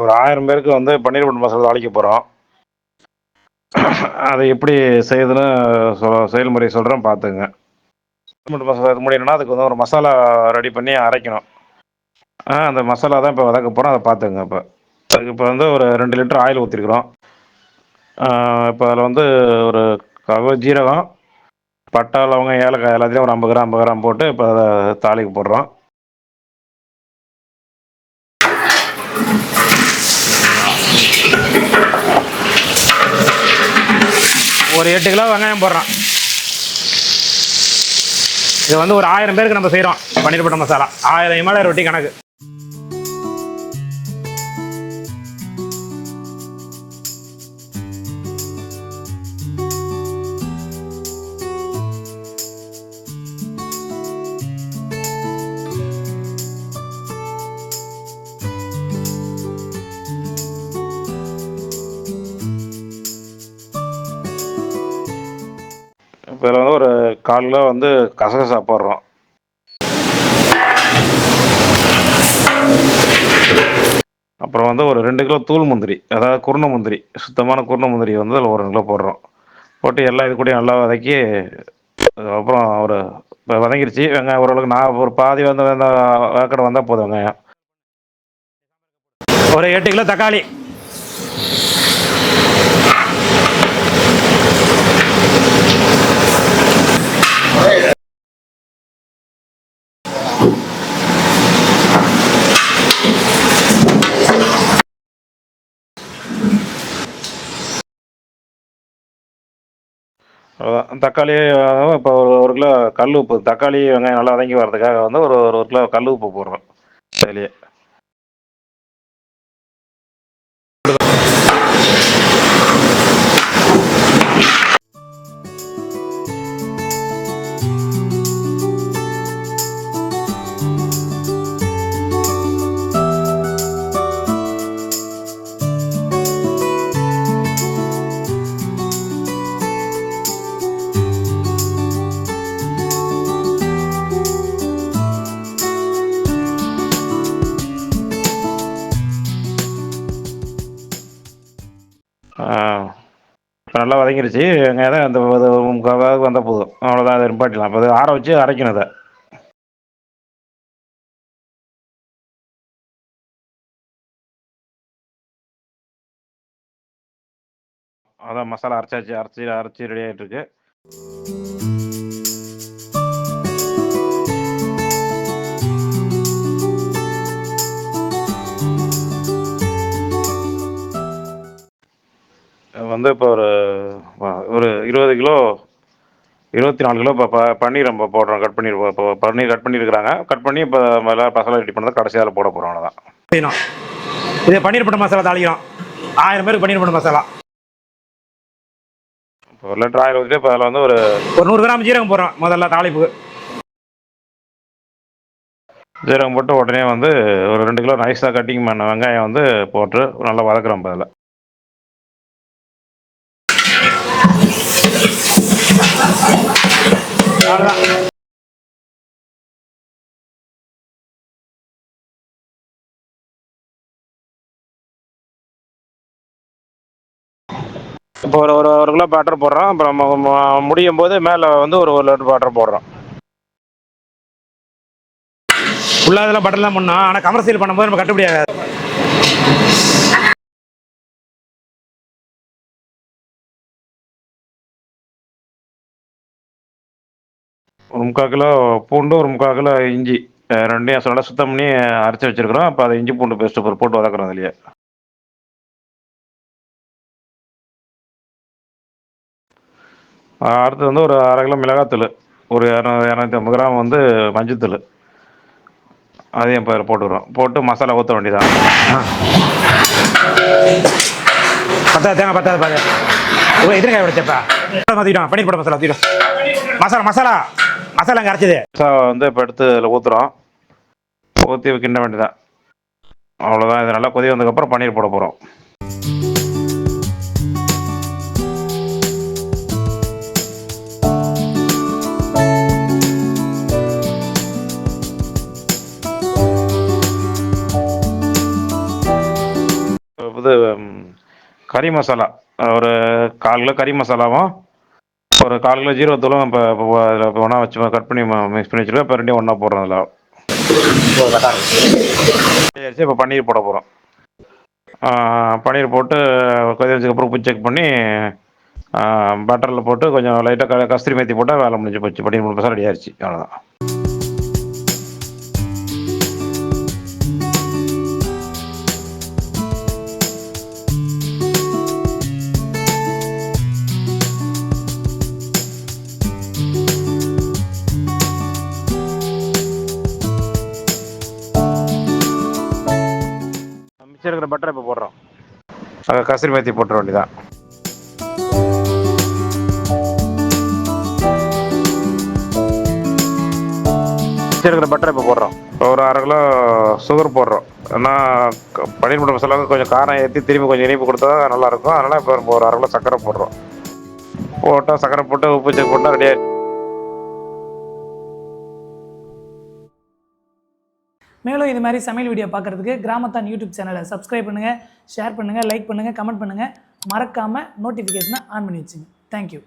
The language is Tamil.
ஒரு ஆயிரம் பேருக்கு வந்து பன்னீர் பட்டர் மசாலா தாளிக்க போகிறோம் அதை எப்படி செய்யுதுன்னு சொல் செயல்முறை சொல்கிறேன் பார்த்துங்க. பட்டர் மசாலா முடியணும்னா அதுக்கு வந்து ஒரு மசாலா ரெடி பண்ணி அரைக்கணும். ஆ அந்த மசாலா தான் இப்போ வதக்க போகிறோம் அதை பார்த்துங்க இப்போ. அதுக்கு இப்போ வந்து ஒரு ரெண்டு லிட்டர் ஆயில் ஊற்றிருக்குறோம் இப்போ அதில் வந்து ஒரு கவ ஜீரகம் பட்டை லவங்க ஏலக்காய் எல்லாத்தையும் ஒரு ஐம்பது கிராம் ஐம்பது கிராம் போட்டு இப்போ அதை தாளிக்கு போடுறோம். ஒரு எட்டு கிலோ வெங்காயம் போடுறோம். இது வந்து ஒரு ஆயிரம் பேருக்கு நம்ம செய்கிறோம் பன்னீர் பட்டர் மசாலா. ஆயிரம் இமாலய ரொட்டி கணக்கு. இதில் வந்து ஒரு கால் கிலோ வந்து கசகசா போடுறோம். அப்புறம் வந்து ஒரு ரெண்டு கிலோ தூள் முந்திரி அதாவது குருண முந்திரி சுத்தமான குருண முந்திரி வந்து அதில் ஒரு கிலோ போடுறோம். போட்டு எல்லாம் இது கூடயும் நல்லா வதக்கி அப்புறம் ஒரு இப்போ வதங்கிருச்சு. வெங்காயம் ஓரளவுக்கு நான் ஒரு பாதி வந்து வேக்கடை வந்தால் போதும் வெங்காயம். ஒரு எட்டு கிலோ தக்காளி. அவ்வளோதான் தக்காளி இப்போ ஒரு ஒரு கிலோ கல் உப்பு தக்காளி வெங்காயம் நல்லா வதங்கி வர்றதுக்காக வந்து ஒரு ஒரு கிலோ கல் உப்பு போடுறோம். அதுலேயே ஆ, நல்லா வதங்கிருச்சு. வெங்காயம் தான் அந்த முக்கால் வந்தால் போதும். அவ்வளோதான் அதை நிப்பாட்டிடலாம். இப்போ அதை ஆற வச்சு அரைக்கணும் அதை. அதான் மசாலா அரைச்சாச்சு. அரைச்சி அரைச்சி ரெடி ஆகிட்டு வந்து இப்போ ஒரு ஒரு இருபது கிலோ இருபத்தி நாலு கிலோ இப்போ ப பன்னீர் நம்ம போடுறோம் கட் பண்ணி இப்போ பன்னீர் கட் பண்ணியிருக்கிறாங்க கட் பண்ணி இப்போ எல்லாம் மசாலா ரெடி பண்ணதை கடைசியாக போட போகிறோம் அவ்வளோதான் செய்யணும். இது பன்னீர் பட்டர் மசாலா தாளிக்கிறோம். ஆயிரம் பேருக்கு பன்னீர் பட்டர் மசாலா. இப்போ ஒரு லிட்டர் ஆயில் ஊற்றிட்டு இப்போ அதில் வந்து ஒரு ஒரு நூறு கிராம் ஜீரகம் போடுறோம் முதல்ல தாளிப்பு. ஜீரகம் போட்டு உடனே வந்து ஒரு ரெண்டு கிலோ நைஸாக கட்டிங் பண்ண வெங்காயம் வந்து போட்டு நல்லா வதக்குறோம் இப்போ அதில். அவ்வளோதான் இப்போ ஒரு ஒரு ஒரு கிலோ பேட்டர் போடுறோம். அப்புறம் முடியும் போது மேலே வந்து ஒரு ஒரு லிட்டர் பேட்டர் போடுறோம். ஃபுல்லாக இதெல்லாம் பட்டர்லாம் பண்ணோம் ஆனால் கமர்சியல் பண்ணும்போது நம்ம கட்டுப்படி ஆகாது. ஒரு முக்கால் கிலோ பூண்டு ஒரு முக்கால் கிலோ இஞ்சி ரெண்டையும் நல்லா சுத்தம் பண்ணி அரைச்சி வச்சிருக்கிறோம். அப்போ அதை இஞ்சி பூண்டு பேஸ்ட்டு போட்டு வதக்குறோம் அதுலேயே. அடுத்து வந்து ஒரு அரை கிலோ மிளகாத்தூள் ஒரு இரநூறு இரநூத்தி ஐம்பது கிராம் வந்து மஞ்சத்தூள். அதையும் இப்போ போட்டுக்கிறோம். போட்டு மசாலா ஊற்ற வேண்டியதான் பத்தாது தேங்காய் பத்தாது பாரு. ஓ எதிர்காய் உடைச்சப்பா. மாற்றிட்டோம் பன்னீர் மசாலா ஊற்றிட்டோம் மசாலா மசாலா. மசாலா கரைச்சது. வந்து இப்போ எடுத்து இதில் ஊற்றுறோம் ஊற்றி கிண்ட வேண்டியதான் அவ்வளோதான் இது நல்லா கொதி வந்ததுக்கப்புறம் பன்னீர் போட போகிறோம் கறி மசாலா. ஒரு கால் கிலோ கறி மசாலாவும் ஒரு கால் கிலோ ஜீரோ இப்போ இப்போ அதில் இப்போ ஒன்றா வச்சு கட் பண்ணி மிக்ஸ் பண்ணி வச்சுருக்கோம். இப்போ ரெண்டையும் ஒன்றா போடுறோம் அதில். சரி இப்போ பன்னீர் போட போகிறோம் பன்னீர் போட்டு கொதி வச்சதுக்கப்புறம் உப்பு செக் பண்ணி பட்டரில் போட்டு கொஞ்சம் லைட்டாக க கஸ்தூரி மேத்தி போட்டால் வேலை முடிஞ்சு போச்சு. பன்னீர் மூணு மசாலா ரெடி ஆயிடுச்சு அவ்வளோதான் இருக்கிற பட்டரை இப்போ போடுறோம். அது கஸ்தூரி மேத்தி போட்டுற வேண்டியதான் இருக்கிற பட்டரை இப்போ போடுறோம். ஒரு அரை கிலோ சுகர் போடுறோம். ஏன்னா பன்னீர் முட்டை மசாலாவுக்கு கொஞ்சம் காரம் ஏற்றி திரும்பி கொஞ்சம் இனிப்பு கொடுத்தா நல்லாயிருக்கும் அதனால் இப்போ ஒரு அரை கிலோ சர்க்கரை போடுறோம். போட்டால் சர்க்கரை போட்டு உப்பு செக் போட்டால் ரெடியாக மேலும் இது மாதிரி சமையல் வீடியோ பார்க்குறதுக்கு கிராமத்தான் யூடியூப் சேனலை சப்ஸ்கிரைப் பண்ணுங்கள் ஷேர் பண்ணுங்கள் லைக் பண்ணுங்கள் கமெண்ட் பண்ணுங்கள் மறக்காமல் நோட்டிஃபிகேஷனை ஆன் பண்ணி வச்சுங்க. தேங்க்யூ